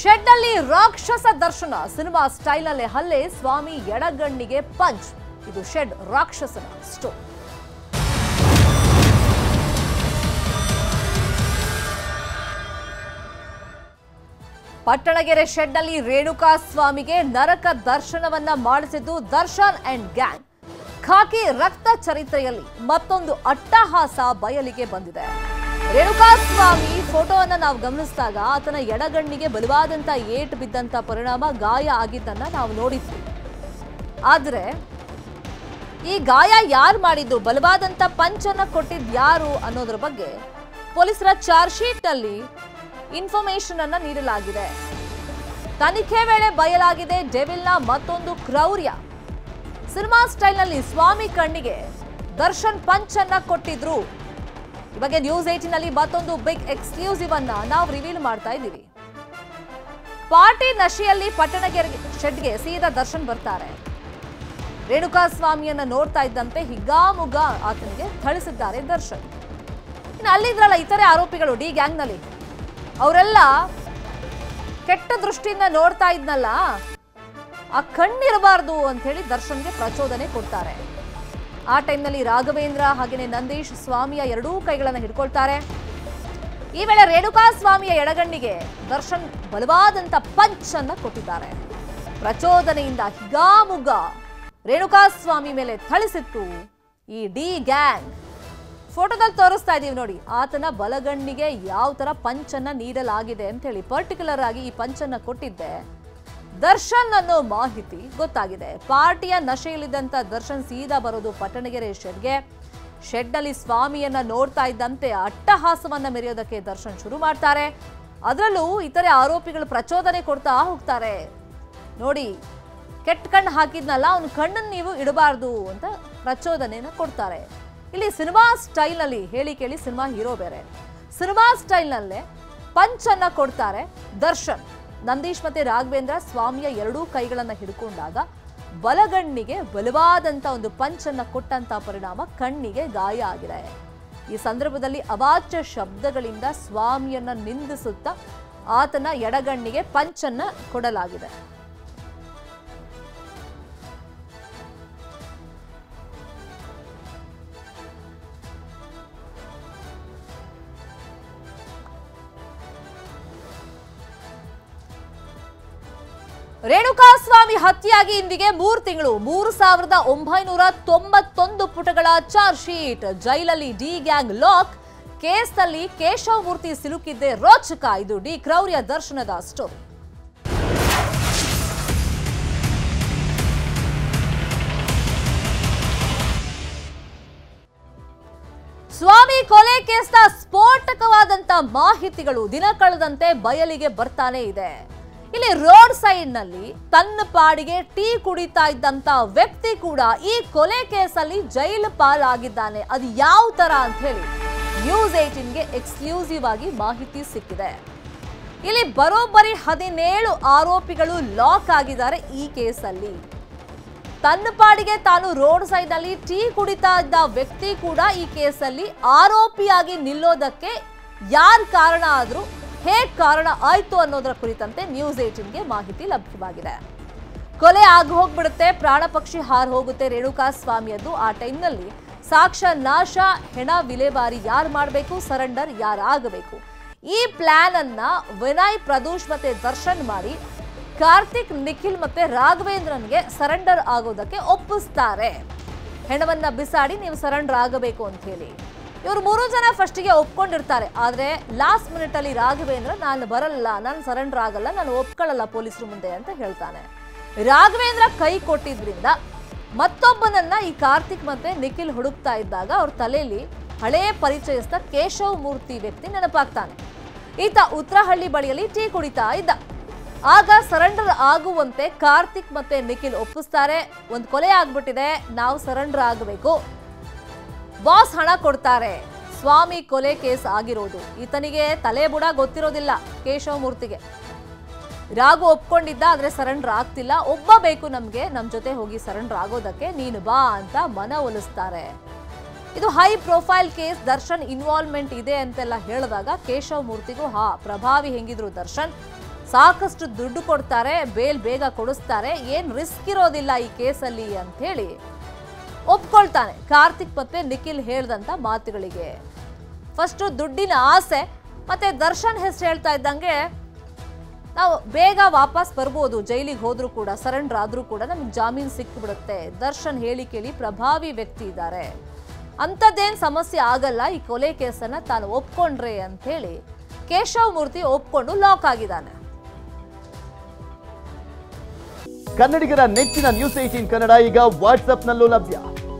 Shed ಅಲ್ಲಿ ರಾಕ್ಷಸ ದರ್ಶನ. ಸಿನಿಮಾ ಸ್ಟೈಲಲ್ಲಿ ಹಲ್ಲೆ. ಸ್ವಾಮಿ ಎಡಗಣ್ಣಿಗೆ ಪಂಚ್. ಇದು ಶೆಡ್ ರಾಕ್ಷಸನ ಸ್ಟೋ ಪಟ್ಟಣಗೆರೆ ಶೆಡ್ನಲ್ಲಿ ರೇಣುಕಾ ಸ್ವಾಮಿಗೆ ನರಕ ದರ್ಶನವನ್ನ ಮಾಡಿಸಿದ್ದು ದರ್ಶನ್ ಅಂಡ್ ಗ್ಯಾಂಗ್. ಖಾಕಿ ರಕ್ತ ಚರಿತ್ರೆಯಲ್ಲಿ ಮತ್ತೊಂದು ಅಟ್ಟಹಾಸ ಬಯಲಿಗೆ ಬಂದಿದೆ. ರೇಣುಕಾ ಸ್ವಾಮಿ ಫೋಟೋವನ್ನು ನಾವು ಗಮನಿಸಿದಾಗ ಆತನ ಎಡಗಣ್ಣಿಗೆ ಬಲವಾದಂಥ ಏಟು ಬಿದ್ದಂಥ ಪರಿಣಾಮ ಗಾಯ ಆಗಿದ್ದನ್ನ ನಾವು ನೋಡಿದ್ವಿ. ಆದರೆ ಈ ಗಾಯ ಯಾರು ಮಾಡಿದ್ದು? ಬಲವಾದಂಥ ಪಂಚನ್ನು ಕೊಟ್ಟಿದ್ದು ಯಾರು ಅನ್ನೋದ್ರ ಬಗ್ಗೆ ಪೊಲೀಸರ ಚಾರ್ಜ್ ಶೀಟ್ ಅಲ್ಲಿ ಇನ್ಫಾರ್ಮೇಶನ್ ಅನ್ನ ನೀಡಲಾಗಿದೆ. ತನಿಖೆ ವೇಳೆ ಬಯಲಾಗಿದೆ ಡೆವಿಲ್ನ ಮತ್ತೊಂದು ಕ್ರೌರ್ಯ. ಸಿನಿಮಾ ಸ್ಟೈಲ್ನಲ್ಲಿ ಸ್ವಾಮಿ ಕಣ್ಣಿಗೆ ದರ್ಶನ್ ಪಂಚನ್ನ ಕೊಟ್ಟಿದ್ರು. ಈ ಬಗ್ಗೆ ನ್ಯೂಸ್ ಏಟಿನಲ್ಲಿ ಮತ್ತೊಂದು ಬಿಗ್ ಎಕ್ಸ್ಕ್ಲೂಸಿವ್ ಅನ್ನ ನಾವು ರಿವೀಲ್ ಮಾಡ್ತಾ ಇದ್ದೀವಿ. ಪಾರ್ಟಿ ನಶೆಯಲ್ಲಿ ಪಟ್ಟಣಗೆರೆ ಶೆಡ್ಗೆ ಸೀದಾ ದರ್ಶನ್ ಬರ್ತಾರೆ. ರೇಣುಕಾ ಸ್ವಾಮಿಯನ್ನ ನೋಡ್ತಾ ಇದ್ದಂತೆ ಹಿಗ್ಗಾಮುಗ್ಗ ಆತನಿಗೆ ಥಳಿಸಿದ್ದಾರೆ ದರ್ಶನ್. ಇನ್ನು ಅಲ್ಲಿದ್ರಲ್ಲ ಇತರೆ ಆರೋಪಿಗಳು ಡಿ ಗ್ಯಾಂಗ್ನಲ್ಲಿ. ಅವರೆಲ್ಲ ಕೆಟ್ಟ ದೃಷ್ಟಿಯಿಂದ ನೋಡ್ತಾ ಇದ್ನಲ್ಲ, ಆ ಕಣ್ಣಿರಬಾರ್ದು ಅಂತ ಹೇಳಿ ದರ್ಶನ್ಗೆ ಪ್ರಚೋದನೆ ಕೊಡ್ತಾರೆ. ಆ ಟೈಮ್ನಲ್ಲಿ ರಾಘವೇಂದ್ರ ಹಾಗೆಯೇ ನಂದೀಶ್ ಸ್ವಾಮಿಯ ಎರಡೂ ಕೈಗಳನ್ನು ಹಿಡ್ಕೊಳ್ತಾರೆ. ಈ ವೇಳೆ ರೇಣುಕಾ ಸ್ವಾಮಿಯ ಎಡಗಣ್ಣಿಗೆ ದರ್ಶನ್ ಬಲವಾದಂತ ಪಂಚ್ ಅನ್ನ ಕೊಟ್ಟಿದ್ದಾರೆ. ಪ್ರಚೋದನೆಯಿಂದ ಹಿಗಾಮುಗ್ಗ ರೇಣುಕಾ ಸ್ವಾಮಿ ಮೇಲೆ ಥಳಿಸಿತ್ತು ಈ ಡಿ ಗ್ಯಾಂಗ್. ಫೋಟೋದಲ್ಲಿ ತೋರಿಸ್ತಾ ಇದೀವಿ ನೋಡಿ, ಆತನ ಬಲಗಣ್ಣಿಗೆ ಯಾವ ತರ ಪಂಚನ್ನ ನೀಡಲಾಗಿದೆ ಅಂತ ಹೇಳಿ ಪರ್ಟಿಕ್ಯುಲರ್ ಆಗಿ ಈ ಪಂಚನ್ನ ಕೊಟ್ಟಿದ್ದೆ. ದರ್ಶನ್ ಅನ್ನೋ ಮಾಹಿತಿ ಗೊತ್ತಾಗಿದೆ. ಪಾರ್ಟಿಯ ನಶೆಯಲ್ಲಿದ್ದಂತ ದರ್ಶನ್ ಸೀದಾ ಬರೋದು ಪಟ್ಟಣಗೆರೆ ಶೆಡ್ಗೆ. ಶೆಡ್ ಅಲ್ಲಿ ಸ್ವಾಮಿಯನ್ನ ನೋಡ್ತಾ ಇದ್ದಂತೆ ಅಟ್ಟಹಾಸವನ್ನ ಮೆರೆಯೋದಕ್ಕೆ ದರ್ಶನ್ ಶುರು ಮಾಡ್ತಾರೆ. ಅದರಲ್ಲೂ ಇತರೆ ಆರೋಪಿಗಳು ಪ್ರಚೋದನೆ ಕೊಡ್ತಾ ಹೋಗ್ತಾರೆ. ನೋಡಿ, ಕೆಟ್ಟ ಕಣ್ಣು ಹಾಕಿದ್ನಲ್ಲ, ಅವನ ಕಣ್ಣನ್ನು ನೀವು ಇಡಬಾರ್ದು ಅಂತ ಪ್ರಚೋದನೆನ ಕೊಡ್ತಾರೆ. ಇಲ್ಲಿ ಸಿನಿಮಾ ಸ್ಟೈಲ್ನಲ್ಲಿ ಹೇಳಿ ಕೇಳಿ ಸಿನಿಮಾ ಹೀರೋ ಬೇರೆ. ಸಿನಿಮಾ ಸ್ಟೈಲ್ನಲ್ಲೇ ಪಂಚನ್ನು ಕೊಡ್ತಾರೆ ದರ್ಶನ್. ನಂದೀಶ್ ಮತ್ತೆ ರಾಘವೇಂದ್ರ ಸ್ವಾಮಿಯ ಎರಡೂ ಕೈಗಳನ್ನು ಹಿಡ್ಕೊಂಡಾಗ ಬಲಗಣ್ಣಿಗೆ ಬಲವಾದಂತ ಒಂದು ಪಂಚನ್ನ ಕೊಟ್ಟಂತ ಪರಿಣಾಮ ಕಣ್ಣಿಗೆ ಗಾಯ ಆಗಿದೆ. ಈ ಸಂದರ್ಭದಲ್ಲಿ ಅವಾಚ್ಯ ಶಬ್ದಗಳಿಂದ ಸ್ವಾಮಿಯನ್ನ ನಿಂದಿಸುತ್ತಾ ಆತನ ಎಡಗಣ್ಣಿಗೆ ಪಂಚನ್ನ ಕೊಡಲಾಗಿದೆ. ರೇಣುಕಾಸ್ವಾಮಿ ಹತ್ಯೆಯಾಗಿ ಇಂದಿಗೆ ಮೂರು ತಿಂಗಳು, ಮೂರು ಸಾವಿರದ ಒಂಬೈನೂರ ತೊಂಬತ್ತೊಂದು ಪುಟಗಳ ಚಾರ್ಜ್ ಶೀಟ್. ಜೈಲಲ್ಲಿ ಡಿ ಗ್ಯಾಂಗ್ ಲಾಕ್, ಕೇಸ್ನಲ್ಲಿ ಕೇಶವಮೂರ್ತಿ ಸಿಲುಕಿದ್ದೆ ರೋಚಕ. ಇದು ಡಿ ಕ್ರೌರ್ಯ ದರ್ಶನದ ಸ್ಟೋರಿ. ಸ್ವಾಮಿ ಕೊಲೆ ಕೇಸ್ನ ಸ್ಫೋಟಕವಾದಂತ ಮಾಹಿತಿಗಳು ದಿನ ಕಳೆದಂತೆ ಬಯಲಿಗೆ ಬರ್ತಾನೆ ಇದೆ. ಇಲ್ಲಿ ರೋಡ್ ಸೈಡ್ನಲ್ಲಿ ತನ್ನ ಪಾಡಿಗೆ ಟೀ ಕುಡಿತಾ ಇದ್ದಂತ ವ್ಯಕ್ತಿ ಕೂಡ ಈ ಕೊಲೆ ಕೇಸಲ್ಲಿ ಜೈಲು ಪಾಲಾಗಿದ್ದಾನೆ. ಅದು ಯಾವ ತರ ಅಂತ ಹೇಳಿ ನ್ಯೂಸ್ ಏಟಿನ್ಗೆ ಎಕ್ಸ್ಕ್ಲೂಸಿವ್ ಆಗಿ ಮಾಹಿತಿ ಸಿಕ್ಕಿದೆ. ಇಲ್ಲಿ ಬರೋಬ್ಬರಿ ಹದಿನೇಳು ಆರೋಪಿಗಳು ಲಾಕ್ ಆಗಿದ್ದಾರೆ ಈ ಕೇಸಲ್ಲಿ. ತನ್ನ ಪಾಡಿಗೆ ತಾನು ರೋಡ್ ಸೈಡ್ ಅಲ್ಲಿ ಟೀ ಕುಡಿತಾ ಇದ್ದ ವ್ಯಕ್ತಿ ಕೂಡ ಈ ಕೇಸಲ್ಲಿ ಆರೋಪಿಯಾಗಿ ನಿಲ್ಲೋದಕ್ಕೆ ಯಾರ್ ಕಾರಣ ಆದ್ರೂ ಹೇಗ್ ಕಾರಣ ಆಯ್ತು ಅನ್ನೋದರ ಕುರಿತಂತೆ ನ್ಯೂಸ್ ಏಟಿನ್ಗೆ ಮಾಹಿತಿ ಲಭ್ಯವಾಗಿದೆ. ಕೊಲೆ ಆಗಿ ಹೋಗ್ಬಿಡುತ್ತೆ, ಪ್ರಾಣ ಪಕ್ಷಿ ಹಾರ್ ಹೋಗುತ್ತೆ ರೇಣುಕಾ ಸ್ವಾಮಿಯದ್ದು ಆ ಟೈಮ್ನಲ್ಲಿ. ಸಾಕ್ಷ್ಯ ನಾಶ, ಹೆಣ ವಿಲೇವಾರಿ ಯಾರು ಮಾಡಬೇಕು, ಸರೆಂಡರ್ ಯಾರಾಗಬೇಕು ಈ ಪ್ಲಾನ್ ಅನ್ನ ವಿನಯ್ ಪ್ರದೋಷ್ ಮತ್ತೆ ದರ್ಶನ್ ಮಾಡಿ, ಕಾರ್ತಿಕ್ ನಿಖಿಲ್ ಮತ್ತೆ ರಾಘವೇಂದ್ರನ್ಗೆ ಸರೆಂಡರ್ ಆಗೋದಕ್ಕೆ ಒಪ್ಪಿಸ್ತಾರೆ. ಹೆಣವನ್ನ ಬಿಸಾಡಿ ನೀವು ಸರೆಂಡರ್ ಆಗಬೇಕು ಅಂತ ಹೇಳಿ ಇವರು ಮೂರು ಜನ ಫಸ್ಟಿಗೆ ಒಪ್ಕೊಂಡಿರ್ತಾರೆ. ಆದರೆ ಲಾಸ್ಟ್ ಮಿನಿಟಲ್ಲಿ ರಾಘವೇಂದ್ರ, ನಾನು ಬರಲ್ಲ, ನಾನು ಸರೆಂಡರ್ ಆಗಲ್ಲ, ನಾನು ಒಪ್ಕೊಳ್ಳಲ್ಲ ಪೊಲೀಸರು ಮುಂದೆ ಅಂತ ಹೇಳ್ತಾನೆ. ರಾಘವೇಂದ್ರ ಕೈ ಕೊಟ್ಟಿದ್ರಿಂದ ಮತ್ತೊಬ್ಬನನ್ನ ಈ ಕಾರ್ತಿಕ್ ಮತ್ತೆ ನಿಖಿಲ್ ಹುಡುಕ್ತಾ ಇದ್ದಾಗ ಅವ್ರ ತಲೆಯಲ್ಲಿ ಹಳೇ ಪರಿಚಯಸ್ಥ ಕೇಶವ್ ಮೂರ್ತಿ ವ್ಯಕ್ತಿ ನೆನಪಾಗ್ತಾನೆ. ಈತ ಉತ್ತರಹಳ್ಳಿ ಬಳಿಯಲ್ಲಿ ಟೀ ಕುಡಿತಾ ಇದ್ದ. ಆಗ ಸರೆಂಡರ್ ಆಗುವಂತೆ ಕಾರ್ತಿಕ್ ಮತ್ತೆ ನಿಖಿಲ್ ಒಪ್ಪಿಸ್ತಾರೆ. ಒಂದು ಕೊಲೆ ಆಗ್ಬಿಟ್ಟಿದೆ, ನಾವು ಸರೆಂಡರ್ ಆಗಬೇಕು. ಬಾಸ್ ಹಣ ಕೊಡ್ತಾರೆ. ಸ್ವಾಮಿ ಕೊಲೆ ಕೇಸ್ ಆಗಿರೋದು. ಈತನಿಗೆ ತಲೆ ಬುಡ ಗೊತ್ತಿರೋದಿಲ್ಲ ಕೇಶವ ಮೂರ್ತಿಗೆ. ರಾಘು ಒಪ್ಕೊಂಡಿದ್ದ, ಆದ್ರೆ ಸರೆಂಡರ್ ಆಗ್ತಿಲ್ಲ. ಒಬ್ಬ ಬೇಕು ನಮ್ಗೆ, ನಮ್ ಜೊತೆ ಹೋಗಿ ಸರೆಂಡರ್ ಆಗೋದಕ್ಕೆ ನೀನು ಬಾ ಅಂತ ಮನ ಒಲಿಸ್ತಾರೆ. ಇದು high profile case, Darshan involvement ಇದೆ ಅಂತೆಲ್ಲ ಹೇಳಿದಾಗ ಕೇಶವ ಮೂರ್ತಿಗೂ, ಹಾ, ಪ್ರಭಾವಿ ಹೆಂಗಿದ್ರು ದರ್ಶನ್. ಸಾಕಷ್ಟು ದುಡ್ಡು ಕೊಡ್ತಾರೆ, ಬೇಲ್ ಬೇಗ ಕೊಡಿಸ್ತಾರೆ. ಏನ್ ರಿಸ್ಕ್ ಇರೋದಿಲ್ಲ ಈ ಕೇಸಲ್ಲಿ ಅಂತ ಹೇಳಿ ಒಪ್ಕೊಳ್ತಾನೆ. ಕಾರ್ತಿಕ್ ಮತ್ತೆ ನಿಖಿಲ್ ಹೇಳ್ದಂತ ಮಾತುಗಳಿಗೆ. ಫಸ್ಟ್ ದುಡ್ಡಿನ ಆಸೆ, ಮತ್ತೆ ದರ್ಶನ್ ಹೆಸರು ಹೇಳ್ತಾ ಇದ್ದಂಗೆ ನಾವು ಬೇಗ ವಾಪಸ್ ಬರ್ಬೋದು. ಜೈಲಿಗೆ ಹೋದ್ರೂ ಕೂಡ, ಸರೆಂಡರ್ ಆದ್ರೂ ಕೂಡ ನಮ್ಗೆ ಜಾಮೀನು ಸಿಕ್ಕಿಬಿಡುತ್ತೆ ದರ್ಶನ್ ಹೇಳಿ ಕೇಳಿ ಪ್ರಭಾವಿ ವ್ಯಕ್ತಿ ಇದ್ದಾರೆ. ಅಂಥದ್ದೇನು ಸಮಸ್ಯೆ ಆಗಲ್ಲ, ಈ ಕೊಲೆ ಕೇಸನ್ನ ತಾನು ಒಪ್ಕೊಂಡ್ರೆ ಅಂತ ಹೇಳಿ ಕೇಶವ್ ಮೂರ್ತಿ ಒಪ್ಕೊಂಡು ಲಾಕ್ ಆಗಿದ್ದಾನೆ. ಕನ್ನಡಿಗರ ನೆಚ್ಚಿನ ನ್ಯೂಸ್ ಏಟೀನ್ ಕನ್ನಡ ಈಗ ವಾಟ್ಸ್ಆಪ್ನಲ್ಲೂ ಲಭ್ಯ.